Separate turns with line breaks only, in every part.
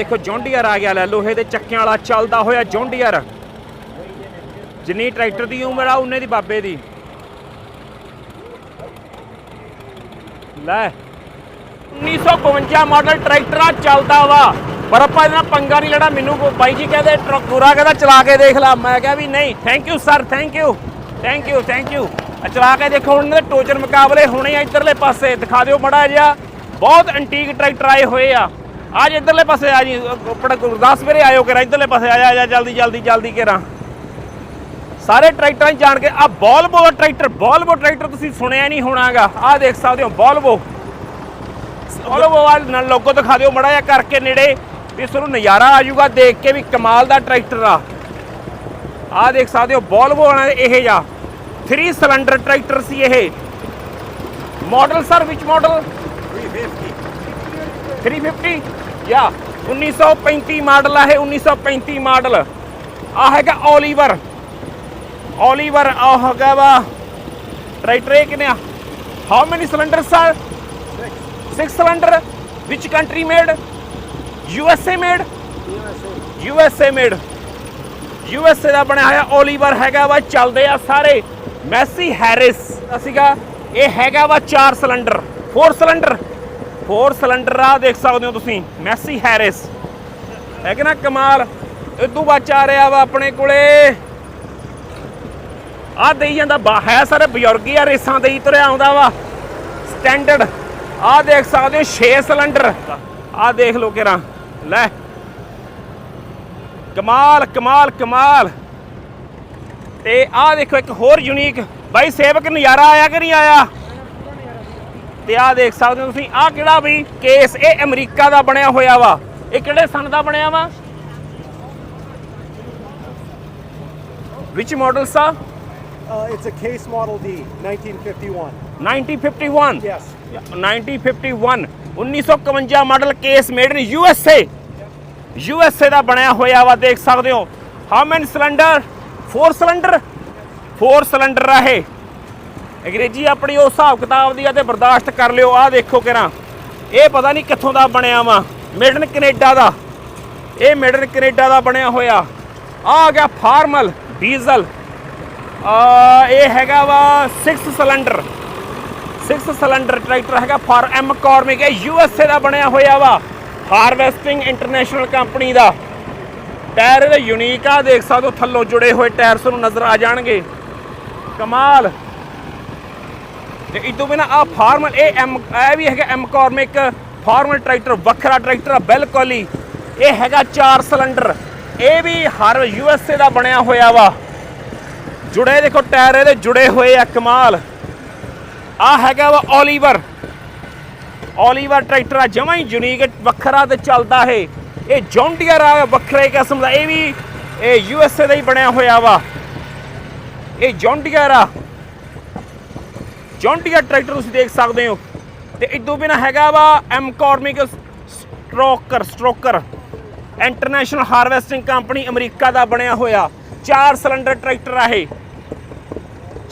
ਦੇਖੋ, ਜੌਂਡੀਅਰ ਆ ਗਿਆ ਲੈ, ਲੋਹੇ ਦੇ ਚੱਕਿਆਂ ਵਾਲਾ ਚੱਲਦਾ ਹੋਇਆ ਜੌਂਡੀਅਰ। ਜਿੰਨੀ ਟਰੈਕਟਰ ਦੀ ਉਮਰ ਆ, ਉਨੇ ਦੀ ਬਾਬੇ ਦੀ। ਲੈ 1952 ਮਾਡਲ ਟਰੈਕਟਰ ਆ, ਚੱਲਦਾ ਵਾ। ਪਰ ਆਪਾਂ ਇਹਦਾ ਪੰਗਾ ਨਹੀਂ ਲੈਣਾ, ਮੈਨੂੰ ਬਾਈ ਜੀ ਕਹਿੰਦੇ, ਟਰੱਕ ਕਹਿੰਦਾ, ਚਲਾ ਕੇ ਦੇਖ ਲੈ। ਮੈਂ ਕਿਹਾ ਵੀ ਨਹੀਂ। Thank you sir thank you thank you thank you ਚਲਾ ਕੇ ਦੇਖੋ, ਹੁਣ ਇਹਦੇ ਟੋਚਰ ਮੁਕਾਬਲੇ ਹੋਣੇ ਆ ਇਧਰਲੇ ਪਾਸੇ। ਦਿਖਾ ਦਿਓ ਮੜਾ ਜਿਹਾ। ਬਹੁਤ ਐਂਟੀਕ ਟਰੈਕਟਰ ਆਏ ਹੋਏ ਆ। ਅੱਜ ਇਧਰਲੇ ਪਾਸੇ ਆ ਜੀ ਆਪਣਾ ਗੁਰਦਾਸ ਆਇਓ ਕਰਾ ਇਧਰਲੇ ਪਾਸੇ ਆ ਜਾ ਜਾ ਜਲਦੀ ਜਲਦੀ ਜਲਦੀ ਕਰਾਂ ਸਾਰੇ ਟਰੈਕਟਰਾਂ 'ਚ ਜਾਣ ਕੇ ਆ ਬੋਲਵੋ ਟਰੈਕਟਰ ਬੋਲਬੋ ਟਰੈਕਟਰ ਤੁਸੀਂ ਸੁਣਿਆ ਨਹੀਂ ਹੋਣਾਗਾ ਆ ਦੇਖ ਸਕਦੇ ਹੋ ਬੋਲਬੋ ਬੋਲਵੋ ਵਾਲ ਨਾਲ ਲੋਗੋ ਦਿਖਾ ਦਿਓ ਮੜਾ ਜਿਹਾ ਕਰਕੇ ਨੇੜੇ ਵੀ ਤੁਹਾਨੂੰ ਨਜ਼ਾਰਾ ਆ ਜਾਊਗਾ ਦੇਖ ਕੇ ਵੀ ਕਮਾਲ ਦਾ ਟਰੈਕਟਰ ਆ ਆ ਦੇਖ ਸਕਦੇ ਹੋ ਬੋਲਬੋ ਵਾਲਾ ਇਹ ਜਾ 3 ਸਿਲੰਡਰ ਟਰੈਕਟਰ ਸੀ ਇਹ ਮਾਡਲ ਸਰ ਵਿੱਚ ਮਾਡਲ 350 ਯਾ 1935 ਮਾਡਲ ਆ ਇਹ 1935 ਮਾਡਲ। ਆ ਹੈਗਾ ਓਲੀਵਰ। ਓਲੀਵਰ ਆ ਹੈਗਾ ਵਾ। ਟਰੈਕਟਰ ਇਹ ਕਿੰਨੇ ਆ? How many cylinder sir 6 cylinder which country made U S A made U S A made U S A ਦਾ ਬਣਿਆ ਹੋਇਆ ਓਲੀਵਰ ਹੈਗਾ ਵਾ, ਚੱਲਦੇ ਆ ਸਾਰੇ। ਮੈਸੀ ਹੈਰਿਸ ਸੀਗਾ ਇਹ ਹੈਗਾ ਵਾ 4 ਸਿਲੰਡਰ 4 ਸਿਲੰਡਰ ਹੋਰ ਸਿਲੰਡਰ ਆ ਦੇਖ ਸਕਦੇ ਹੋ ਤੁਸੀਂ, ਮੈਸੀ ਹੈਰਿਸ। ਹੈ ਕਿ ਨਾ ਕਮਾਲ? ਇਦੋਂ ਬਾਅਦ ਆ ਰਿਹਾ ਵਾ ਆਪਣੇ ਕੋਲੇ। ਆ ਦੇਈ ਜਾਂਦਾ ਬਾ- ਹੈ ਸਾਰੇ, ਬਜ਼ੁਰਗ ਹੀ ਆ ਰੇਸਾਂ ਦੇਈ ਤੁਰਿਆ ਆਉਂਦਾ ਵਾ। ਸਟੈਂਡਰਡ ਆ ਦੇਖ ਸਕਦੇ ਹੋ 6 ਸਿਲੰਡਰ। ਆ ਦੇਖ ਲੋ ਕਿਰਾ। ਲੈ। ਕਮਾਲ ਕਮਾਲ ਕਮਾਲ। ਤੇ ਆ ਦੇਖੋ ਇੱਕ ਹੋਰ ਯੂਨੀਕ ਬਾਈ ਸੇਵਕ ਨਜ਼ਾਰਾ ਆਇਆ ਕਿ ਨਹੀਂ ਆਇਆ? ਤੇ ਆ ਦੇਖ ਸਕਦੇ ਹੋ ਤੁਸੀਂ ਆ ਕਿਹੜਾ ਵੀ ਕੇਸ ਇਹ ਅਮਰੀਕਾ ਦਾ ਬਣਿਆ ਹੋਇਆ ਵਾ। ਇਹ ਕਿਹੜੇ ਸਨ ਦਾ ਬਣਿਆ ਵਾ? ਵਿਚ ਮਾਡਲ ਸਾ
Uh, it's a case Model D, 1951.
1951
Yes.
1951 1951 model case made in U S A U S A ਦਾ ਬਣਿਆ ਹੋਇਆ ਵਾ ਦੇਖ ਸਕਦੇ ਹੋ। How many cylinder 4 cylinder 4 cylinder ਆ ਇਹ। ਅੰਗਰੇਜ਼ੀ ਆਪਣੀ ਉਸ ਹਿਸਾਬ ਕਿਤਾਬ ਦੀ ਆ ਤੇ ਬਰਦਾਸ਼ਤ ਕਰ ਲਿਓ, ਆਹ ਦੇਖੋ ਕਿਰਾਂ ਇਹ ਪਤਾ ਨਹੀਂ ਕਿੱਥੋਂ ਦਾ ਬਣਿਆ ਵਾ ਮੇਡ ਇਨ ਕੈਨੇਡਾ ਦਾ। ਇਹ ਮੇਡ ਕੈਨੇਡਾ ਦਾ ਬਣਿਆ ਹੋਇਆ। ਆ ਗਿਆ ਫਾਰਮਲ, ਡੀਜ਼ਲ। ਆ ਇਹ ਹੈਗਾ ਵਾ 6 ਸਿਲੰਡਰ 6 ਸਿਲੰਡਰ ਟਰੈਕਟਰ ਹੈਗਾ ਫਾਰ ਐਮ ਕਾਰਮਿਕ। ਇਹ ਯੂ ਐਸ ਏ ਦਾ ਬਣਿਆ ਹੋਇਆ ਵਾ ਹਾਰਵੈਸਟਿੰਗ ਇੰਟਰਨੈਸ਼ਨਲ ਕੰਪਨੀ ਦਾ। ਟਾਇਰ ਇਹਦੇ ਯੂਨੀਕ ਆ, ਦੇਖ ਸਕਦੇ ਹੋ, ਥੱਲੋਂ ਜੁੜੇ ਹੋਏ ਟਾਇਰ ਤੁਹਾਨੂੰ ਨਜ਼ਰ ਆ ਜਾਣਗੇ। ਕਮਾਲ। ਤੇ ਇਦੋਂ ਬਿਨਾ ਆ ਫਾਰਮਲ ਇਹ ਐਮ, ਇਹ ਵੀ ਹੈਗਾ ਐਮ ਕਾਰਮਿਕ ਫਾਰਮਲ ਟਰੈਕਟਰ, ਵੱਖਰਾ ਟਰੈਕਟਰ ਆ, ਬਿਲਕੁਲ ਹੀ। ਇਹ ਹੈਗਾ 4 ਸਿਲੰਡਰ। ਇਹ ਵੀ ਹਰ ਯੂ ਐਸ ਏ ਦਾ ਬਣਿਆ ਹੋਇਆ ਵਾ। ਜੁੜੇ ਦੇਖੋ, ਟਾਇਰ ਇਹਦੇ ਜੁੜੇ ਹੋਏ ਆ, ਕਮਾਲ। ਆ ਹੈਗਾ ਵਾ ਓਲੀਵਰ। ਓਲੀਵਰ ਟਰੈਕਟਰ ਆ, ਜਮਾਂ ਹੀ ਯੂਨੀਕ ਵੱਖਰਾ ਤੇ ਚੱਲਦਾ ਹੈ ਇਹ ਜੌਂਡੀਅਰ ਆ, ਵੱਖਰੇ ਕਿਸਮ ਦਾ। ਇਹ ਵੀ ਇਹ ਯੂ ਐਸ ਏ ਦਾ ਹੀ ਬਣਿਆ ਹੋਇਆ ਵਾ। ਇਹ ਜੌਂਡੀਅਰ ਆ। ਜੌਂਡੀਅਰ ਟਰੈਕਟਰ ਤੁਸੀਂ ਦੇਖ ਸਕਦੇ ਹੋ। ਤੇ ਇਦੋਂ ਬਿਨਾ ਹੈਗਾ ਵਾ McCormick stroker stroker. International harvesting company America ਦਾ ਬਣਿਆ ਹੋਇਆ। 4 ਸਿਲੰਡਰ ਟਰੈਕਟਰ ਆ ਇਹ।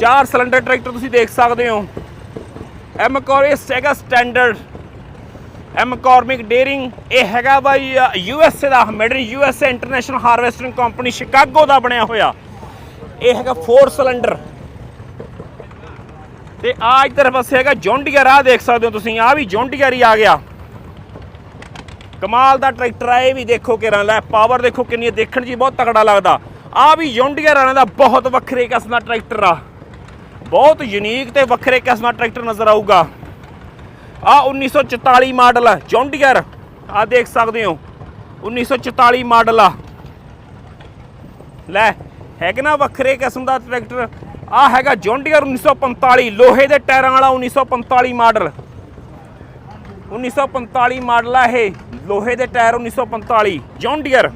4 ਸਿਲੰਡਰ ਟਰੈਕਟਰ ਤੁਸੀਂ ਦੇਖ ਸਕਦੇ ਹੋ। ਐਮ ਕੋਰਿਸ ਹੈਗਾ ਸਟੈਂਡਰਡ। ਐਮ ਕਾਰਮਿਕ ਡੇਰਿੰਗ ਇਹ ਹੈਗਾ ਵਾ U S A the made in U S A international harvesting company Chicago ਦਾ ਬਣਿਆ ਹੋਇਆ। ਇਹ ਹੈਗਾ 4 ਸਿਲੰਡਰ ਤੇ ਆ ਇੱਧਰ ਪਾਸੇ ਹੈਗਾ ਜੌਂਡੀਅਰ ਆ ਦੇਖ ਸਕਦੇ ਹੋ ਤੁਸੀਂ ਆ ਵੀ ਜੌਂਡੀਅਰ ਹੀ ਆ ਗਿਆ। ਕਮਾਲ ਦਾ ਟਰੈਕਟਰ ਆ, ਇਹ ਵੀ ਦੇਖੋ ਕਿਰਾਂ ਲੈ, ਪਾਵਰ ਦੇਖੋ ਕਿੰਨੀ ਦੇਖਣ 'ਚ ਬਹੁਤ ਤਕੜਾ ਲੱਗਦਾ। ਆ ਵੀ ਜੌਂਡੀਅਰ ਵਾਲਿਆਂ ਦਾ ਬਹੁਤ ਵੱਖਰੇ ਕਿਸਮ ਦਾ ਟਰੈਕਟਰ ਆ। ਬਹੁਤ ਯੂਨੀਕ ਤੇ ਵੱਖਰੇ ਕਿਸਮ ਦਾ ਟਰੈਕਟਰ ਨਜ਼ਰ ਆਊਗਾ। ਆ 1944 ਮਾਡਲ ਆ ਜੌਂਡੀਅਰ ਆ ਦੇਖ ਸਕਦੇ ਹੋ 1944 ਮਾਡਲ ਆ। ਲੈ ਹੈ ਕਿ ਨਾ ਵੱਖਰੇ ਕਿਸਮ ਦਾ ਟਰੈਕਟਰ ਆ ਹੈਗਾ ਜੌਂਡੀਅਰ 1945 ਲੋਹੇ ਦੇ ਟਾਇਰਾਂ ਵਾਲਾ 1945 ਮਾਡਲ। 1945 ਮਾਡਲ ਆ ਇਹ, ਲੋਹੇ ਦੇ ਟਾਇਰ 1945 ਜੌਂਡੀਅਰ।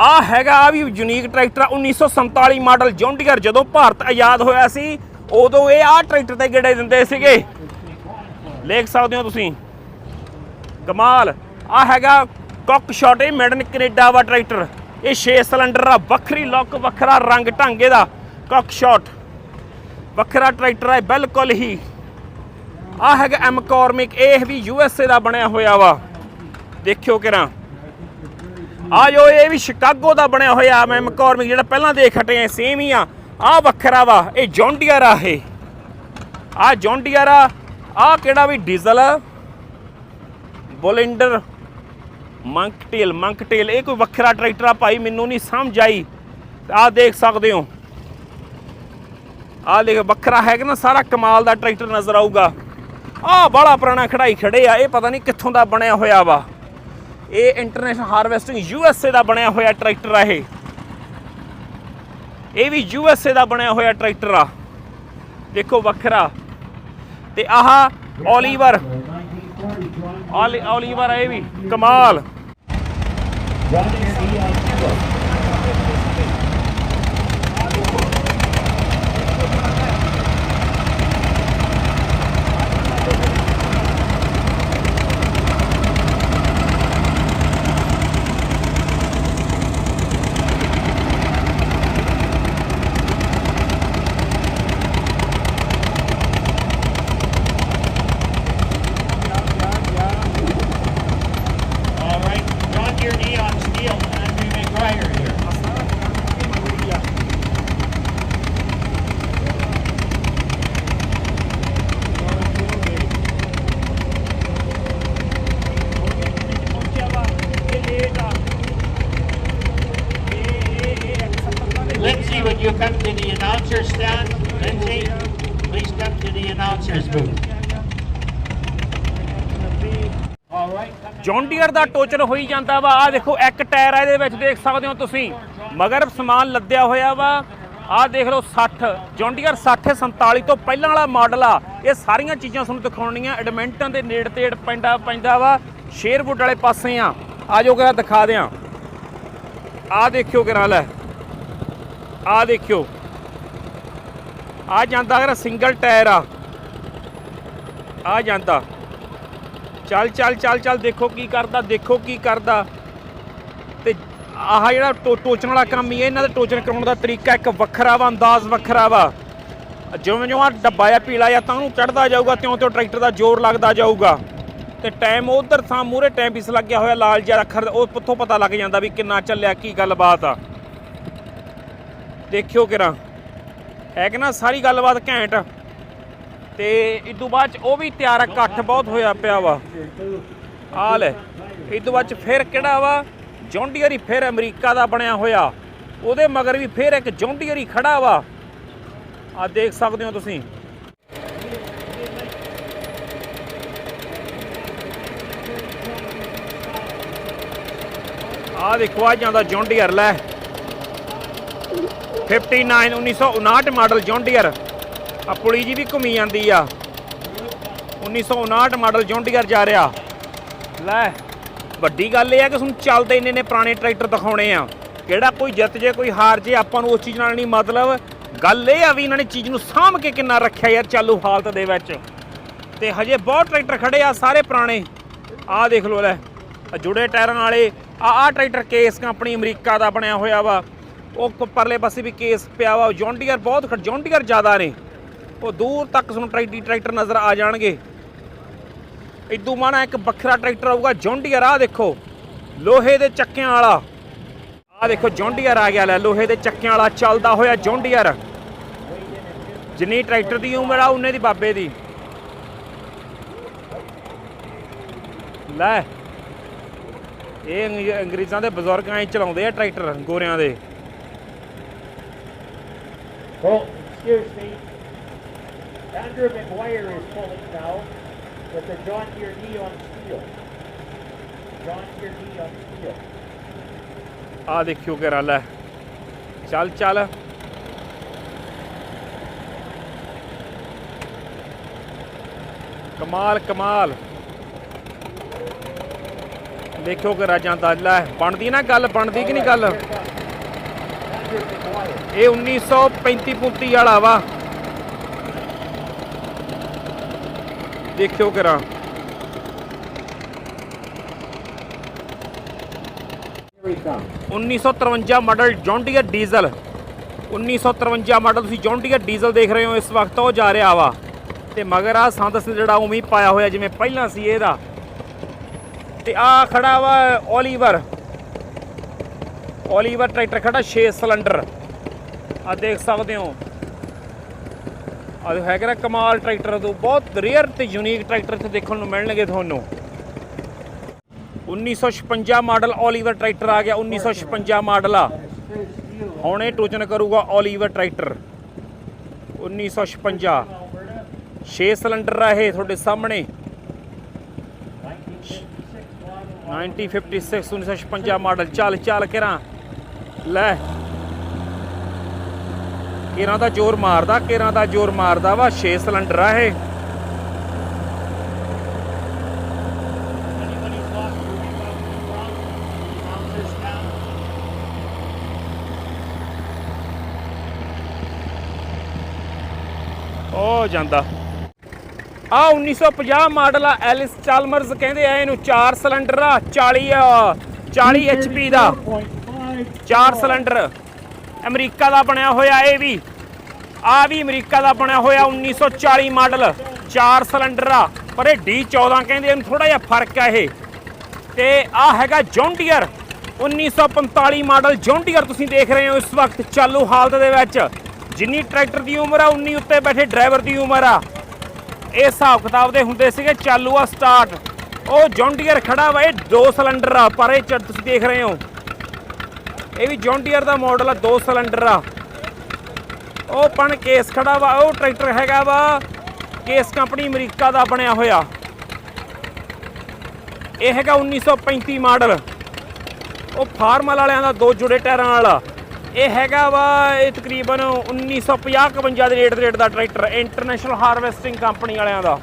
ਆ ਹੈਗਾ ਆ ਵੀ ਯੂਨੀਕ ਟਰੈਕਟਰ ਆ 1947 ਮਾਡਲ ਜੌਂਡੀਅਰ, ਜਦੋਂ ਭਾਰਤ ਆਜ਼ਾਦ ਹੋਇਆ ਸੀ, ਉਦੋਂ ਇਹ ਆ ਟਰੈਕਟਰ ਤੇ ਗੇੜੇ ਦਿੰਦੇ ਸੀਗੇ। ਦੇਖ ਸਕਦੇ ਹੋ ਤੁਸੀਂ। ਕਮਾਲ। ਆ ਹੈਗਾ ਕੁੱਕ ਸ਼ਾਟ ਇਹ ਮੇਡ ਕੈਨੇਡਾ ਵਾ ਟਰੈਕਟਰ ਇਹ 6 ਸਿਲੰਡਰ ਆ, ਵੱਖਰੀ ਲੁੱਕ ਵੱਖਰਾ ਰੰਗ ਢੰਗੇ ਦਾ ਕੱਕ ਸ਼ਾਟ ਵੱਖਰਾ ਟਰੈਕਟਰ ਹੈ, ਬਿਲਕੁਲ ਹੀ। ਆ ਹੈਗਾ ਐਮ ਕਾਰਮਿਕ ਇਹ ਵੀ ਯੂ ਐਸ ਏ ਦਾ ਬਣਿਆ ਹੋਇਆ ਵਾ। ਦੇਖਿਓ ਕਿਰਾਂ। ਆ ਜੋ, ਇਹ ਵੀ ਸ਼ਿਕਾਗੋ ਦਾ ਬਣਿਆ ਹੋਇਆ ਮੈਂ ਮਕੌਰਮਿਕ ਜਿਹੜਾ ਪਹਿਲਾਂ ਦੇਖ ਹਟੇ ਆ ਸੇਮ ਹੀ ਆ। ਆ ਵੱਖਰਾ ਵਾ, ਇਹ ਜੌਂਡੀਅਰ ਆ ਇਹ। ਆ ਜੌਂਡੀਅਰ ਆ ਆ ਕਿਹੜਾ ਵੀ ਡੀਜ਼ਲ ਆ? ਬੋਲਿੰਡਰ ਮੰਕਟੇਲ ਮੰਕਟੇਲ ਇਹ ਕੋਈ ਵੱਖਰਾ ਟਰੈਕਟਰ ਆ ਭਾਈ, ਮੈਨੂੰ ਨਹੀਂ ਸਮਝ ਆਈ। ਆ ਦੇਖ ਸਕਦੇ ਹੋ। ਆਹ ਦੇਖ ਵੱਖਰਾ ਹੈਗਾ ਨਾ, ਸਾਰਾ ਕਮਾਲ ਦਾ ਟਰੈਕਟਰ ਨਜ਼ਰ ਆਊਗਾ। ਆਹ ਬੜਾ ਪੁਰਾਣਾ ਖੜਾਈ ਖੜੇ ਆ, ਇਹ ਪਤਾ ਨਹੀਂ ਕਿੱਥੋਂ ਦਾ ਬਣਿਆ ਹੋਇਆ ਵਾ। ਇਹ international harvesting U S A ਦਾ ਬਣਿਆ ਹੋਇਆ ਟਰੈਕਟਰ ਆ ਇਹ। ਇਹ ਵੀ ਯੂ ਐਸ ਏ ਦਾ ਬਣਿਆ ਹੋਇਆ ਟਰੈਕਟਰ ਆ। ਦੇਖੋ ਵੱਖਰਾ। ਤੇ ਆਹ ਓਲੀਵਰ ਓਲੀ ਓਲੀਵਰ ਆ ਇਹ ਵੀ, ਕਮਾਲ।
Lindsay, would you come to the announcer stand? Lindsay, please come to the announcer's booth. All right, come
John Deere ਦਾ ਟੋਚਰ ਹੋਈ ਜਾਂਦਾ ਵਾ। ਆ ਦੇਖੋ ਇੱਕ ਟਾਇਰ ਆ ਇਹਦੇ ਵਿੱਚ ਦੇਖ ਸਕਦੇ ਹੋ ਤੁਸੀਂ। ਮਗਰ ਸਮਾਨ ਲੱਦਿਆ ਹੋਇਆ ਵਾ। ਆ ਦੇਖ ਲਓ 60 ਜੌਂਡੀਅਰ 60 47 ਤੋਂ ਪਹਿਲਾਂ ਵਾਲਾ ਮਾਡਲ ਆ। ਇਹ ਸਾਰੀਆਂ ਚੀਜ਼ਾਂ ਤੁਹਾਨੂੰ ਦਿਖਾਉਣੀਆਂ। ਐਡਮਿੰਟਨ ਦੇ ਨੇੜੇ ਤੇੜ ਪੈਂਦਾ ਪੈਂਦਾ ਵਾ। ਸ਼ੇਰਵੁੱਡ ਵਾਲੇ ਪਾਸੇ ਆ। ਆ ਜੋ ਕਰਾ ਦਿਖਾ ਦਿਆਂ। ਆ ਦੇਖਿਓ ਕਿਰਾ ਲੈ। ਆ ਦੇਖਿਓ। ਆ ਜਾਂਦਾ ਅਗਰ ਸਿੰਗਲ ਟਾਇਰ ਆ। ਆ ਜਾਂਦਾ। ਚੱਲ ਚੱਲ ਚੱਲ ਚੱਲ, ਦੇਖੋ ਕੀ ਕਰਦਾ, ਦੇਖੋ ਕੀ ਕਰਦਾ। ਤੇ ਆਹ ਜਿਹੜਾ ਟੋ- ਟੋਚਣ ਵਾਲਾ ਕੰਮ ਹੀ ਹੈ, ਇਹਨਾਂ ਦਾ ਟੋਚਨ ਕਰਾਉਣ ਦਾ ਤਰੀਕਾ ਇੱਕ ਵੱਖਰਾ ਵਾ, ਅੰਦਾਜ਼ ਵੱਖਰਾ ਵਾ। ਜਿਵੇਂ ਜਿਵੇਂ ਆਹ ਡੱਬਾ ਜਾਂ ਪੀਲਾ ਜਾਂ ਤਾਂ ਉਹਨੂੰ ਚੜਦਾ ਜਾਊਗਾ ਤਿਉਂ ਤਿਉਂ ਟਰੈਕਟਰ ਦਾ ਜ਼ੋਰ ਲੱਗਦਾ ਜਾਊਗਾ। ਤੇ ਟਾਈਮ ਉਧਰ ਥਾਂ ਮੂਰੇ ਟਾਈਮ ਪੀਸ ਲੱਗਿਆ ਹੋਇਆ, ਲਾਲ ਜਿਹਾ ਅੱਖਰ, ਉਹ ਪੱਥੋਂ ਪਤਾ ਲੱਗ ਜਾਂਦਾ ਵੀ ਕਿੰਨਾ ਚੱਲਿਆ, ਕੀ ਗੱਲਬਾਤ ਆ। ਦੇਖਿਓ ਕਿਰਾਂ। ਹੈ ਕਿ ਨਾ, ਸਾਰੀ ਗੱਲਬਾਤ ਘੈਂਟ। ਤੇ ਤੋਂ ਬਾਅਦ ਚ ਉਹ ਵੀ ਤਿਆਰ ਇਕੱਠ ਬਹੁਤ ਹੋਇਆ ਪਿਆ ਵਾ। ਆ ਲੈ ਤੋਂ ਬਾਅਦ ਚ ਫਿਰ ਕਿਹੜਾ ਵਾ? ਜੌਂਡੀਅਰ ਹੀ ਫਿਰ ਅਮਰੀਕਾ ਦਾ ਬਣਿਆ ਹੋਇਆ। ਉਹਦੇ ਮਗਰ ਵੀ ਫਿਰ ਇੱਕ ਜੌਂਡੀਅਰ ਹੀ ਖੜਾ ਵਾ। ਆ ਦੇਖ ਸਕਦੇ ਹੋ ਤੁਸੀਂ। ਆ ਦੇਖੋ, ਆ ਜਾਂਦਾ ਜੌਂਡੀਅਰ ਲੈ। 59 1959 ਮਾਡਲ ਜੌਂਡੀਅਰ ਆ ਪੁਲੀ ਜੀ ਵੀ ਘੁੰਮੀ ਜਾਂਦੀ ਆ। 1959 ਮਾਡਲ ਜੌਂਡੀਅਰ ਜਾ ਰਿਹਾ। ਲੈ, ਵੱਡੀ ਗੱਲ ਇਹ ਆ ਕਿ ਤੁਹਾਨੂੰ ਚੱਲਦੇ ਇੰਨੇ ਨੇ ਪੁਰਾਣੇ ਟਰੈਕਟਰ ਦਿਖਾਉਣੇ ਆ। ਕਿਹੜਾ ਕੋਈ ਜਿੱਤ ਜੇ, ਕੋਈ ਹਾਰ ਜੇ, ਆਪਾਂ ਨੂੰ ਉਸ ਚੀਜ਼ ਨਾਲ ਨਹੀਂ ਮਤਲਬ। ਗੱਲ ਇਹ ਆ ਵੀ ਇਹਨਾਂ ਨੇ ਚੀਜ਼ ਨੂੰ ਸਾਂਭ ਕੇ ਕਿੰਨਾ ਰੱਖਿਆ ਯਾਰ ਚਾਲੂ ਹਾਲਤ ਦੇ ਵਿੱਚ। ਤੇ ਹਜੇ ਬਹੁਤ ਟਰੈਕਟਰ ਖੜੇ ਆ ਸਾਰੇ ਪੁਰਾਣੇ। ਆਹ ਦੇਖ ਲਓ ਲੈ ਜੁੜੇ ਟਾਇਰਾਂ ਵਾਲੇ ਆ ਆ ਟਰੈਕਟਰ ਕੇਸ ਕੰਪਨੀ ਅਮਰੀਕਾ ਦਾ ਬਣਿਆ ਹੋਇਆ ਵਾ। ਉਹ ਪਰਲੇ ਪਾਸੇ ਵੀ ਕੇਸ ਪਿਆ ਵਾ। ਜੌਂਡੀਅਰ ਬਹੁਤ ਖ- ਜੌਂਡੀਅਰ ਜ਼ਿਆਦਾ ਨੇ। ਉਹ ਦੂਰ ਤੱਕ ਤੁਹਾਨੂੰ ਟਰੈਕਟਰ ਟਰੈਕਟਰ ਨਜ਼ਰ ਆ ਜਾਣਗੇ। ਇਦੋਂ ਮਾਣਾ ਇੱਕ ਵੱਖਰਾ ਟਰੈਕਟਰ ਆਊਗਾ। ਜੌਂਡੀਅਰ ਆ ਦੇਖੋ। ਲੋਹੇ ਦੇ ਚੱਕਿਆਂ ਵਾਲਾ। ਆ ਦੇਖੋ ਜੌਂਡੀਅਰ ਆ ਗਿਆ ਲੈ। ਲੋਹੇ ਦੇ ਚੱਕਿਆਂ ਵਾਲਾ ਚੱਲਦਾ ਹੋਇਆ ਜੌਂਡੀਅਰ ਜਿੰਨੀ ਟਰੈਕਟਰ ਦੀ ਉਮਰ ਆ, ਉਨੇ ਦੀ ਬਾਬੇ ਦੀ। ਲੈ। ਇਹ ਅੰਗਰੇਜ਼ਾਂ ਦੇ ਬਜ਼ੁਰਗ ਐ ਚਲਾਉਂਦੇ ਆ ਟਰੈਕਟਰ, ਗੋਰਿਆਂ ਦੇ।
Oh, excuse me. Andrew McGuire is pulling now with the John Deere neon steel. John Deere neon steel.
ਆ ਦੇਖਿਓ ਕਿਹੜਾ ਲੈ ਚੱਲ ਚੱਲ ਕਮਾਲ ਕਮਾਲ ਦੇਖਿਓ ਕਿ ਜਾਂਦਾ ਲੈ ਬਣਦੀ ਨਾ ਗੱਲ ਬਣਦੀ ਕਿ ਨਹੀਂ ਗੱਲ ਇਹ 1935 35 ਵਾਲਾ ਵਾ। ਦੇਖਿਓ ਕਿਰਾ।
Here he comes.
1953 model John Deere diesel 1953 model ਤੁਸੀਂ ਜੌਂਡੀਅਰ ਡੀਜ਼ਲ ਦੇਖ ਰਹੇ ਹੋ, ਇਸ ਵਕਤ ਉਹ ਜਾ ਰਿਹਾ ਵਾ। ਤੇ ਮਗਰ ਆ ਸੰਦ ਜਿਹੜਾ ਉਵੇਂ ਪਾਇਆ ਹੋਇਆ, ਜਿਵੇਂ ਪਹਿਲਾਂ ਸੀ ਇਹਦਾ। ਤੇ ਆ ਖੜਾ ਵਾ ਓਲੀਵਰ ਓਲੀਵਰ ਟਰੈਕਟਰ ਖੜਾ 6 ਸਿਲੰਡਰ। ਆ ਦੇਖ ਸਕਦੇ ਹੋ। ਆ ਹੈਗਾ ਨਾ ਕਮਾਲ ਟਰੈਕਟਰ ਤੋਂ ਬਹੁਤ ਰੇਅਰ ਤੇ ਯੂਨੀਕ ਟਰੈਕਟਰ ਇੱਥੇ ਦੇਖਣ ਨੂੰ ਮਿਲਣਗੇ ਤੁਹਾਨੂੰ। 1956 ਮਾਡਲ ਓਲੀਵਰ ਟਰੈਕਟਰ ਆ ਗਿਆ 1956 ਮਾਡਲ ਆ। ਹੁਣ ਇਹ ਟੋਚਨ ਕਰੂਗਾ ਓਲੀਵਰ ਟਰੈਕਟਰ। 1956 6 ਸਿਲੰਡਰ ਆ ਇਹ ਤੁਹਾਡੇ ਸਾਹਮਣੇ। 1956 1956 ਮਾਡਲ। ਚੱਲ ਚੱਲ, ਕਿਰਾਂ। ਲੈ। ਕਿਰਾਂ ਦਾ ਜ਼ੋਰ ਮਾਰਦਾ, ਕਿਰਾਂ ਦਾ ਜ਼ੋਰ ਮਾਰਦਾ ਵਾ 6 ਸਿਲੰਡਰ ਆ ਇਹ।
Anybody's lost where we come
ਉਹ ਜਾਂਦਾ। ਆ 1950 ਮਾਡਲ ਆ, ਐਲਿਸ ਚਾਲਮਰਜ਼ ਕਹਿੰਦੇ ਆ ਇਹਨੂੰ 4 ਸਿਲੰਡਰ ਆ 40 ਆ 40 HP ਦਾ। 4 ਸਿਲੰਡਰ। ਅਮਰੀਕਾ ਦਾ ਬਣਿਆ ਹੋਇਆ ਇਹ ਵੀ। ਆ ਵੀ ਅਮਰੀਕਾ ਦਾ ਬਣਿਆ ਹੋਇਆ 1940 ਮਾਡਲ। 4 ਸਿਲੰਡਰ ਆ, ਪਰ ਇਹ D14 ਕਹਿੰਦੇ ਇਹਨੂੰ ਥੋੜਾ ਜਿਹਾ ਫ਼ਰਕ ਆ ਇਹ। ਤੇ ਆ ਹੈਗਾ ਜੌਂਡੀਅਰ 1945 ਮਾਡਲ ਜੌਂਡੀਅਰ ਤੁਸੀਂ ਦੇਖ ਰਹੇ ਹੋ ਇਸ ਵਕਤ ਚਾਲੂ ਹਾਲਤ ਦੇ ਵਿੱਚ। ਜਿੰਨੀ ਟਰੈਕਟਰ ਦੀ ਉਮਰ ਆ, ਉਨੀ ਉੱਤੇ ਬੈਠੇ ਡਰਾਈਵਰ ਦੀ ਉਮਰ ਆ। ਇਹ ਹਿਸਾਬ ਕਿਤਾਬ ਦੇ ਹੁੰਦੇ ਸੀਗੇ, ਚਾਲੂ ਆ ਸਟਾਰਟ। ਉਹ ਜੌਂਡੀਅਰ ਖੜਾ ਵਾ, ਇਹ ਦੋ ਸਿਲੰਡਰ ਆ, ਪਰ ਇਹ ਚ ਤੁਸੀਂ ਦੇਖ ਰਹੇ ਹੋ। ਇਹ ਵੀ ਜੌਂਡੀਅਰ ਦਾ ਮਾਡਲ ਆ, ਦੋ ਸਿਲੰਡਰ ਆ। ਉਹ ਪਣ ਕੇਸ ਖੜਾ ਵਾ, ਉਹ ਟਰੈਕਟਰ ਹੈਗਾ ਵਾ। ਕੇਸ ਕੰਪਨੀ ਅਮਰੀਕਾ ਦਾ ਬਣਿਆ ਹੋਇਆ। ਇਹ ਹੈਗਾ 1935 ਮਾਡਲ। ਉਹ ਫਾਰਮਲ ਵਾਲਿਆਂ ਦਾ ਦੋ ਜੁੜੇ ਟਾਇਰਾਂ ਵਾਲਾ। ਇਹ ਹੈਗਾ ਵਾ, ਇਹ ਤਕਰੀਬਨ 1950 51 ਦੇ ਰੇਟ ਦੇ ਰੇਟ ਦਾ ਟਰੈਕਟਰ, ਇੰਟਰਨੈਸ਼ਨਲ ਹਾਰਵੈਸਟਿੰਗ ਕੰਪਨੀ ਵਾਲਿਆਂ ਦਾ।